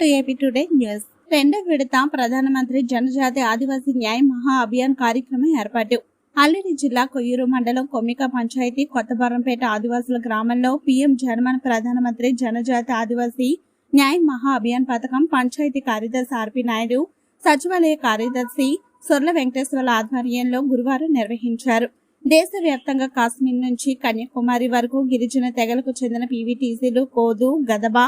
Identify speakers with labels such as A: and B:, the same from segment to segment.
A: To AP today news రెండో విడత ప్రధానమంత్రి జనజాతి ఆదివాసీ న్యాయ మహా అభియాన్ కార్యక్రమం ఏర్పాటు. అల్లూరి జిల్లా కొయ్యూరు మండలం కొమ్మిక పంచాయతీ కొత్తబరంపేట ఆదివాసుల గ్రామంలో పీఎం జర్మన్ ప్రధానమంత్రి జనజాతి ఆదివాసీ న్యాయ మహా అభియాన్ పథకం పంచాయతీ కార్యదర్శి ఆర్పి నాయుడు సచివాలయ కార్యదర్శి సొర్ల వెంకటేశ్వర్ల ఆధ్వర్యంలో గురువారం నిర్వహించారు. దేశవ్యాప్తంగా కాశ్మీర్ నుంచి కన్యాకుమారి వరకు గిరిజన తెగలకు చెందిన పీవీటీసీలు కోదు గదబ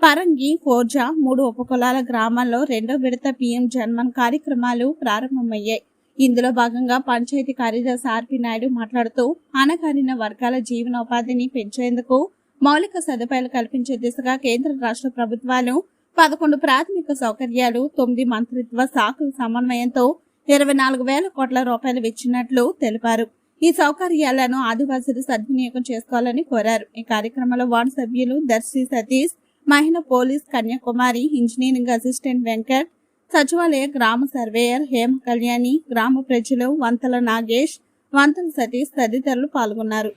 A: పరంగి ఫోర్జా మూడు ఉపకులాల గ్రామాల్లో రెండో విడత పీఎం జన్మన్ కార్యక్రమాలు ప్రారంభమయ్యాయి. ఇందులో భాగంగా పంచాయతీ కార్యదర్శి ఆర్పి నాయుడు మాట్లాడుతూ అనగారిన వర్గాల జీవనోపాధిని పెంచేందుకు మౌలిక సదుపాయాలు కల్పించే దిశగా కేంద్ర రాష్ట్ర ప్రభుత్వాలు పదకొండు ప్రాథమిక సౌకర్యాలు తొమ్మిది మంత్రిత్వ శాఖల సమన్వయంతో ఇరవై నాలుగు వేల కోట్ల రూపాయలు ఇచ్చినట్లు తెలిపారు. ఈ సౌకర్యాలను ఆదివాసులు సద్వినియోగం చేసుకోవాలని కోరారు. ఈ కార్యక్రమంలో వార్డు సభ్యులు దర్శి సతీష్ మహిళ police Kanyakumari engineering assistant Venkat సచివాలయ గ్రామ సర్వేయర్ హేమ కళ్యాణి గ్రామ ప్రజలు వంతల నాగేష్ వంతల సతీష్ తదితరులు పాల్గొన్నారు.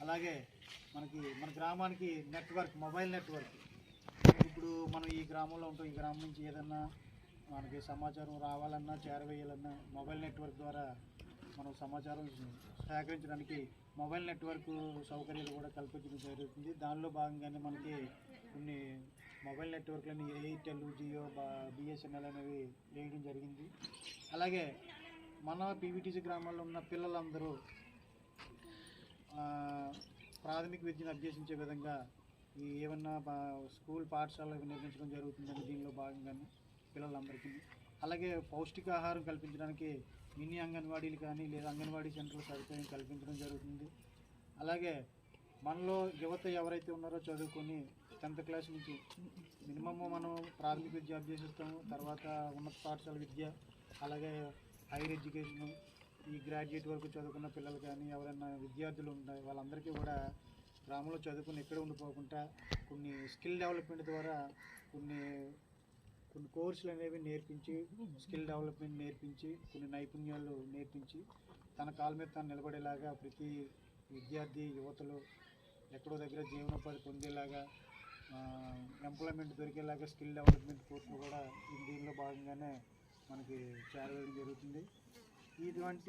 B: అలాగే మనకి మన గ్రామానికి నెట్వర్క్ మొబైల్ నెట్వర్క్. ఇప్పుడు మనం ఈ గ్రామంలో ఉంటాం ఈ గ్రామం నుంచి ఏదన్నా మనకి సమాచారం రావాలన్నా చేరవేయాలన్నా మొబైల్ నెట్వర్క్ ద్వారా మనం సమాచారం సేకరించడానికి మొబైల్ నెట్వర్క్ సౌకర్యాలు కూడా కల్పించడం జరుగుతుంది. దానిలో భాగంగానే మనకి కొన్ని మొబైల్ నెట్వర్క్లని ఎయిర్టెల్ జియో బిఎస్ఎన్ఎల్ అనేవి వేయడం జరిగింది. అలాగే మన పీవీటీసీ గ్రామాల్లో ఉన్న పిల్లలందరూ ప్రాథమిక విద్యను అభ్యసించే విధంగా ఈ ఏమన్నా పా- స్కూల్ పాఠశాలలు నిర్మించడం జరుగుతుందని దీనిలో భాగంగానే పిల్లలందరికీ అలాగే పౌష్టికాహారం కల్పించడానికి మినీ అంగన్వాడీలు కానీ లేదా అంగన్వాడీ సెంటర్ల సదుపాయం కల్పించడం జరుగుతుంది. అలాగే మనలో యువత ఎవరైతే ఉన్నారో చదువుకొని టెన్త్ క్లాస్ నుంచి మినిమమ్ మనం ప్రాథమిక విద్య అభ్యసిస్తాము తర్వాత ఉన్నత పాఠశాల విద్య అలాగే హైయర్ ఎడ్యుకేషన్ ఈ గ్రాడ్యుయేట్ వరకు చదువుకున్న పిల్లలు కానీ ఎవరైనా విద్యార్థులు ఉంటాయి వాళ్ళందరికీ కూడా గ్రామంలో చదువుకుని ఎక్కడ ఉండిపోకుండా కొన్ని స్కిల్ డెవలప్మెంట్ ద్వారా కొన్ని కొన్ని కోర్సులు అనేవి నేర్పించి స్కిల్ డెవలప్మెంట్ నేర్పించి కొన్ని నైపుణ్యాలు నేర్పించి తన కాళ్ళ మీద తను నిలబడేలాగా ప్రతి విద్యార్థి యువతలు ఎక్కడో దగ్గర జీవనోపాధి పొందేలాగా ఎంప్లాయ్మెంట్ దొరికేలాగా స్కిల్ డెవలప్మెంట్ కోర్సులు కూడా దీనిలో భాగంగానే మనకి చేరవేయడం జరుగుతుంది. ఇటువంటి